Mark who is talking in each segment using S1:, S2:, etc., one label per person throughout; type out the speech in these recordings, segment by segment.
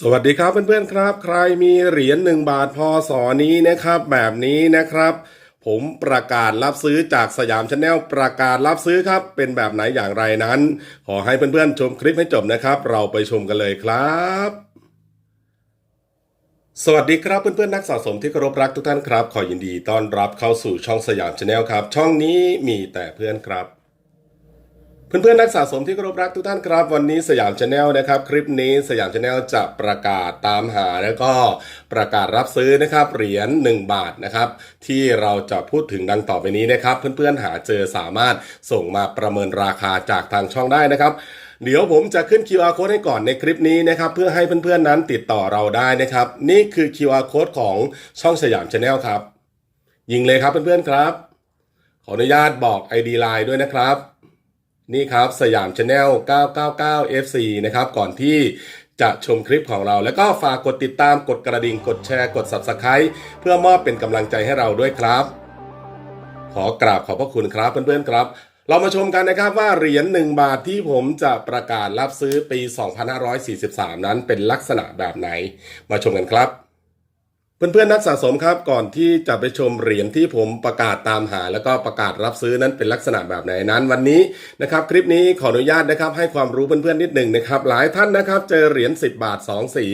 S1: สวัสดีครับเพื่อนๆครับ ใครมีเหรียญหนึ่งบาทพศนี้นะครับ แบบนี้นะครับ ผมประกาศรับซื้อจากสยามชาแนลประกาศรับซื้อครับ เป็นแบบไหนอย่างไรนั้น ขอให้เพื่อนๆชมคลิปให้จบนะครับ เราไปชมกันเลยครับสวัสดีครับเพื่อนๆนักสะสมที่เคารพรักทุกท่านครับ ขอยินดีต้อนรับเข้าสู่ช่องสยามชาแนลครับ ช่องนี้มีแต่เพื่อนครับ เพื่อนๆนักสะสมที่เคารพรักทุกท่านครับ วันนี้สยามชาแนลนะครับ คลิปนี้สยามชาแนลจะประกาศตามหาแล้วก็ประกาศรับซื้อนะครับเหรียญ1 บาทนะครับที่เราจะพูดถึงดังต่อไปนี้นะครับ เพื่อนๆหาเจอสามารถส่งมาประเมินราคาจากทางช่องได้นะครับเดี๋ยวผมจะขึ้น QR code ให้ก่อนในคลิปนี้นะครับ เพื่อให้เพื่อนๆนั้นติดต่อเราได้นะครับ นี่คือ QR code ของช่องสยามชาแนลครับ ยิงเลยครับเพื่อนๆครับ ขออนุญาตบอก ID Line ด้วยนะครับ นี่ครับสยามชาแนล999 FC นะครับก่อนที่จะชมคลิปของเรา แล้วก็ฝากกดติดตามกดกระดิ่งกดแชร์กด Subscribe เพื่อมอบเป็นกำลังใจให้เราด้วยครับ ขอกราบขอบพระคุณครับเพื่อนๆครับ เรามาชมกันนะครับว่าเหรียญ1บาทที่ผมจะประกาศรับซื้อปี 2543 นั้นเป็นลักษณะแบบไหน มาชมกันครับ เพื่อนๆนักสะสมครับก่อนที่จะไปชมเหรียญที่ผมประกาศตามหา แล้วก็ประกาศรับซื้อนั้นเป็นลักษณะแบบไหนนั้น วันนี้นะครับคลิปนี้ขออนุญาตนะครับให้ความรู้เพื่อนๆนิดหนึ่งนะครับหลายท่านนะครับเจอเหรียญ10 บาท 2 สี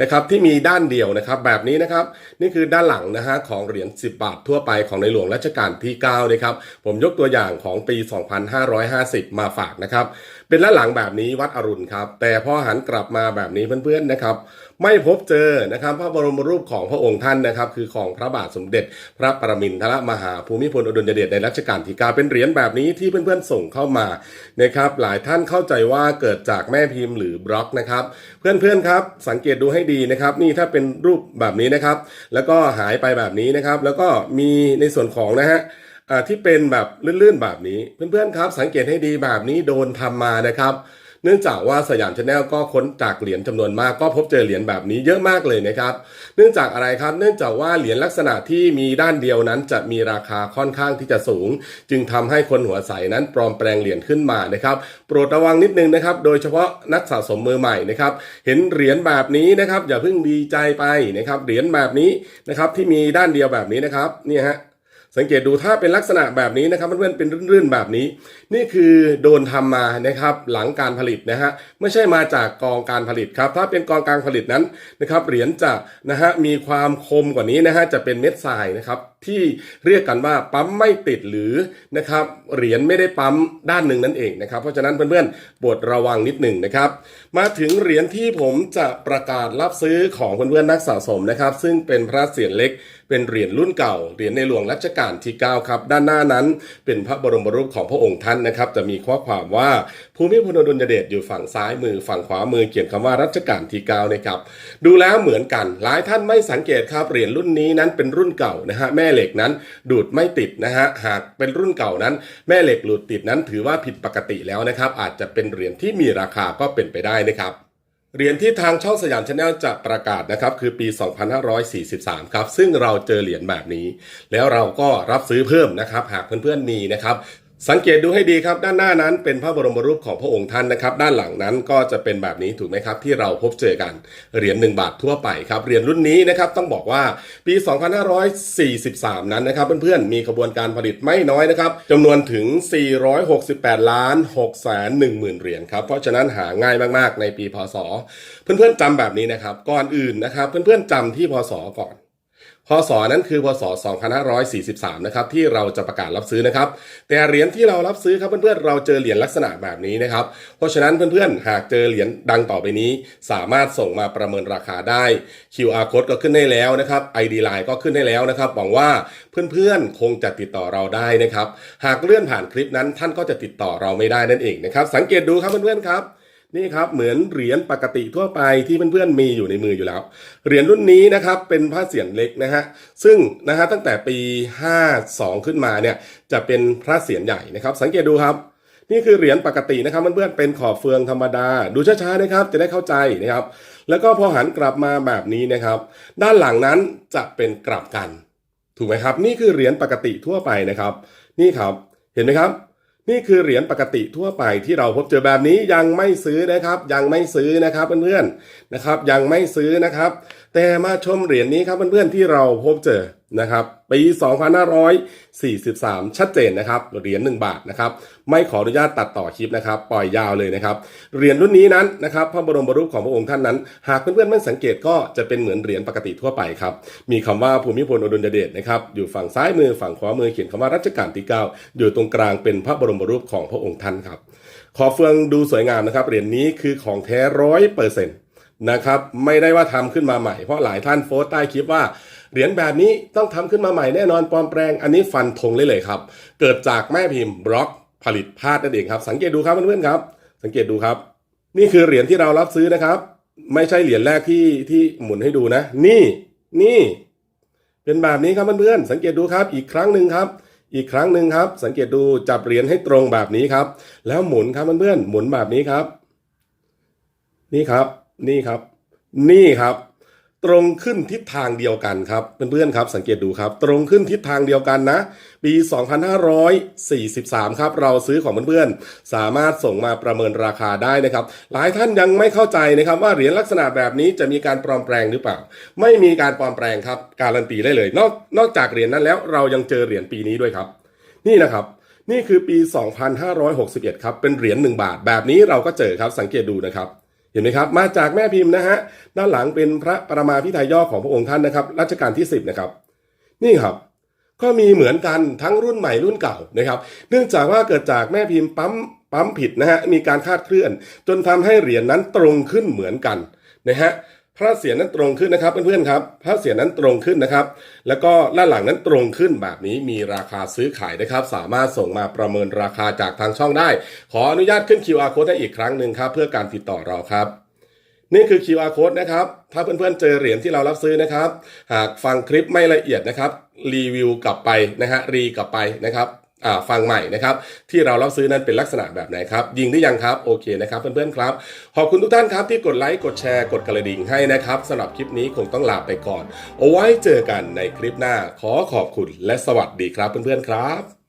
S1: นะครับที่มีด้านเดียวนะครับแบบนี้นะครับนี่คือด้านหลังนะฮะของเหรียญ10 บาททั่วไปของในหลวงรัชกาลที่9นะครับผมยกตัวอย่างของปี 2550 มาฝากนะครับเป็นด้าหลังแบบนี้วัดอรุณครับ แต่พอหันกลับมาแบบนี้เพื่อนๆนะครับ ไม่พบเจอนะครับพระบรมรูปของพระองค์ท่านนะครับ คือของพระบาทสมเด็จ พระประมินทรมหาภูมิพลอดุลยเดชในรัชกาลที่9เป็นเหรียญแบบนี้ที่เพื่อนๆส่งเข้ามานะครับ หลายท่านเข้าใจว่าเกิดจากแม่พิมพ์หรือบล็อกนะครับ เพื่อนๆครับ สังเกตดูให้ดีนะครับ นี่ถ้าเป็นรูปแบบนี้นะครับ แล้วก็หายไปแบบนี้นะครับ แล้วก็มีในส่วนของนะฮะ ที่เป็นแบบลื่นๆแบบนี้ เพื่อนๆครับ สังเกตให้ดีแบบนี้โดนทำมานะครับ เนื่องจากว่าสยามชาแนลก็ค้นจากเหรียญจำนวนมากก็พบเจอเหรียญแบบนี้เยอะมากเลยนะครับ เนื่องจากอะไรครับ เนื่องจากว่าเหรียญลักษณะที่มีด้านเดียวนั้น จะมีราคาค่อนข้างที่จะสูง จึงทำให้คนหัวใสนั้นปลอมแปลงเหรียญขึ้นมานะครับโปรดระวังนิดนึงนะครับ โดยเฉพาะนักสะสมมือใหม่นะครับ เห็นเหรียญแบบนี้นะครับ อย่าเพิ่งดีใจไปนะครับเหรียญแบบนี้นะครับที่มีด้านเดียวแบบนี้นะครับนี่ฮะ สังเกตดูถ้าเป็นลักษณะแบบนี้นะครับเพื่อนๆเป็นรื่นๆแบบนี้ นี่คือโดนทำมานะครับหลังการผลิตนะฮะไม่ใช่มาจากกองการผลิตครับ ถ้าเป็นกองการผลิตนั้นนะครับเหรียญจะนะฮะมีความคมกว่านี้นะฮะจะเป็นเม็ดทรายนะครับ ที่เรียกกันว่าปั๊มไม่ติดหรือนะครับเหรียญไม่ได้ปั๊มด้านหนึ่งนั่นเองนะครับ เพราะฉะนั้นเพื่อนๆโปรดระวังนิดหนึ่งนะครับ มาถึงเหรียญที่ผมจะประกาศรับซื้อของเพื่อนๆนักสะสมนะครับ ซึ่งเป็นพระเศียรเล็กเป็นเหรียญรุ่นเก่าเหรียญในหลวงรัชกาลที่ 9 ครับ ด้านหน้านั้นเป็นพระบรมรูปของพระองค์ท่านนะครับ จะมีข้อความว่าภูมิพลอดุลยเดชอยู่ฝั่งซ้ายมือ ฝั่งขวามือเขียนคำว่ารัชกาลที่ 9 นะครับ ดูแล้วเหมือนกัน หลายท่านไม่สังเกตครับเหรียญรุ่นนี้นั้นเป็นรุ่นเก่านะฮะแม่เหล็กนั้น ดูดไม่ติดนะฮะหากเป็นรุ่นเก่านั้น แม่เหล็กหลุดติดนั้น ถือว่าผิดปกติแล้วนะครับ อาจจะเป็นเหรียญที่มีราคาก็เป็นไปได้นะครับเหรียญที่ทางช่องสยามชาแนลจะประกาศนะครับคือปี 2543 ครับ ซึ่งเราเจอเหรียญแบบนี้ แล้วเราก็รับซื้อเพิ่มนะครับ หากเพื่อนๆมีนะครับ สังเกตดูให้ดีครับ ด้านหน้านั้นเป็นพระบรมรูปของพระองค์ท่านนะครับ ด้านหลังนั้นก็จะเป็นแบบนี้ถูกไหมครับ ที่เราพบเจอกันเหรียญ1บาททั่วไปครับเหรียญรุ่นนี้นะครับต้องบอกว่าปี 2543 นั้นนะครับ เพื่อนๆมีขบวนการผลิตไม่น้อยนะครับจำนวนถึง 468 ล้าน6แสน1หมื่นเหรียญครับเพราะฉะนั้นหาง่ายมากๆในปีพศ เพื่อนๆจำแบบนี้นะครับก่อนอื่นนะครับ เพื่อนๆจำที่พศก่อน พศนั้นคือพศ 2543 นะครับที่เราจะประกาศรับซื้อนะครับ แต่เหรียญที่เรารับซื้อครับเพื่อนๆเราเจอเหรียญลักษณะแบบนี้นะครับ เพราะฉะนั้นเพื่อนๆหากเจอเหรียญดังต่อไปนี้ สามารถส่งมาประเมินราคาได้ QR code ก็ขึ้นได้แล้วนะครับ ID Line ก็ขึ้นได้แล้วนะครับหวังว่าเพื่อนๆคงจะติดต่อเราได้นะครับ หากเลื่อนผ่านคลิปนั้นท่านก็จะติดต่อเราไม่ได้นั่นเองนะครับ สังเกตดูครับเพื่อนๆครับ นี่ครับเหมือนเหรียญปกติทั่วไปที่เพื่อนๆมีอยู่ในมืออยู่แล้ว เหรียญรุ่นนี้นะครับเป็นผ้าเสียรเล็กนะฮะซึ่งนะฮะตั้งแต่ปี 52 ขึ้นมาเนี่ยจะเป็นพระเสียรใหญ่นะครับ สังเกตดูครับนี่คือเหรียญปกตินะครับเพื่อนๆเป็นขอบเฟืองธรรมดา ดูช้าๆนะครับ จะได้เข้าใจนะครับ แล้วก็พอหันกลับมาแบบนี้นะครับ ด้านหลังนั้นจะเป็นกลับกัน ถูกไหมครับ นี่คือเหรียญปกติทั่วไปนะครับ นี่ครับเห็นไหมครับ นี่คือเหรียญปกติทั่วไปที่เราพบเจอแบบนี้ยังไม่ซื้อนะครับ ยังไม่ซื้อนะครับเพื่อนๆนะครับ ยังไม่ซื้อนะครับ แต่มาชมเหรียญนี้ครับเพื่อนๆที่เราพบเจอ นะครับปี 2543 ชัดเจนนะครับเหรียญ1บาทนะครับไม่ขออนุญาตตัดต่อคลิปนะครับปล่อยยาวเลยนะครับเหรียญรุ่นนี้นั้นนะครับพระบรมรูปของพระองค์ท่านนั้น หากเพื่อนๆไม่สังเกตก็จะเป็นเหมือนเหรียญปกติทั่วไปครับมีคำว่าภูมิพลอดุลยเดชนะครับอยู่ฝั่งซ้ายมือฝั่งขวามือเขียนคำว่ารัชกาลที่ 9 อยู่ตรงกลางเป็นพระบรมรูปของพระองค์ท่านครับขอเฟืองดูสวยงามนะครับเหรียญนี้คือของแท้ร้อยเปอร์เซ็นต์นะครับไม่ได้ว่าทำขึ้นมาใหม่เพราะหลายท่านโพสต์ใต้คลิปว่า เหรียญแบบนี้ต้องทำขึ้นมาใหม่แน่นอนปลอมแปลงอันนี้ฟันธงเลยเลยครับ เกิดจากแม่พิมพ์บล็อกผลิตพลาดนั่นเองครับ สังเกตดูครับเพื่อนๆครับ สังเกตดูครับ นี่คือเหรียญที่เรารับซื้อนะครับ ไม่ใช่เหรียญแรกที่ที่หมุนให้ดูนะ นี่นี่ เป็นแบบนี้ครับเพื่อนๆสังเกตดูครับอีกครั้งหนึ่งครับอีกครั้งหนึ่งครับ สังเกตดูจับเหรียญให้ตรงแบบนี้ครับ แล้วหมุนครับเพื่อนๆหมุนแบบนี้ครับ นี่ครับ นี่ครับ นี่ครับ ตรงขึ้นทิศทางเดียวกันครับเพื่อนๆครับสังเกตดูครับ ตรงขึ้นทิศทางเดียวกันนะ ปี 2543 ครับ เราซื้อของเพื่อนๆ สามารถส่งมาประเมินราคาได้นะครับ หลายท่านยังไม่เข้าใจนะครับ ว่าเหรียญลักษณะแบบนี้จะมีการปลอมแปลงหรือเปล่า ไม่มีการปลอมแปลงครับ การันตีได้เลย นอกนอกจากเหรียญนั้นแล้วเรายังเจอเหรียญปีนี้ด้วยครับ นี่นะครับนี่คือปี 2561 ครับ เป็นเหรียญ1บาท แบบนี้เราก็เจอครับสังเกตดูนะครับ เห็นไหมครับ มาจากแม่พิมพ์นะฮะด้านหลังเป็นพระประมาพิไทยย่อของพระองค์ท่านนะครับรัชกาลที่ 10 นะครับ นี่ครับก็มีเหมือนกันทั้งรุ่นใหม่รุ่นเก่านะครับ เนื่องจากว่าเกิดจากแม่พิมพ์ปั๊มปั๊มผิดนะฮะมีการคาดเคลื่อน จนทำให้เหรียญนั้นตรงขึ้นเหมือนกันนะฮะ พระเศียรนั้นตรงขึ้นนะครับเพื่อนๆครับพระเศียรนั้นตรงขึ้นนะครับ แล้วก็ด้านหลังนั้นตรงขึ้นแบบนี้มีราคาซื้อขายนะครับ สามารถส่งมาประเมินราคาจากทางช่องได้ ขออนุญาตขึ้น QR code ให้อีกครั้งหนึ่งครับ เพื่อการติดต่อเราครับ นี่คือ QR code นะครับ ถ้าเพื่อนๆเจอเหรียญที่เรารับซื้อนะครับ หากฟังคลิปไม่ละเอียดนะครับรีวิวกลับไปนะฮะรีกลับไปนะครับ ฟังใหม่นะครับที่เรารับซื้อนั้นเป็นลักษณะแบบไหนครับยิงได้ยังครับโอเคนะครับเพื่อนๆครับขอบคุณทุกท่านครับที่กดไลค์กดแชร์กดกระดิ่งให้นะครับสำหรับคลิปนี้คงต้องลาไปก่อน เอาไว้เจอกันในคลิปหน้าขอขอบคุณและสวัสดีครับเพื่อนๆครับ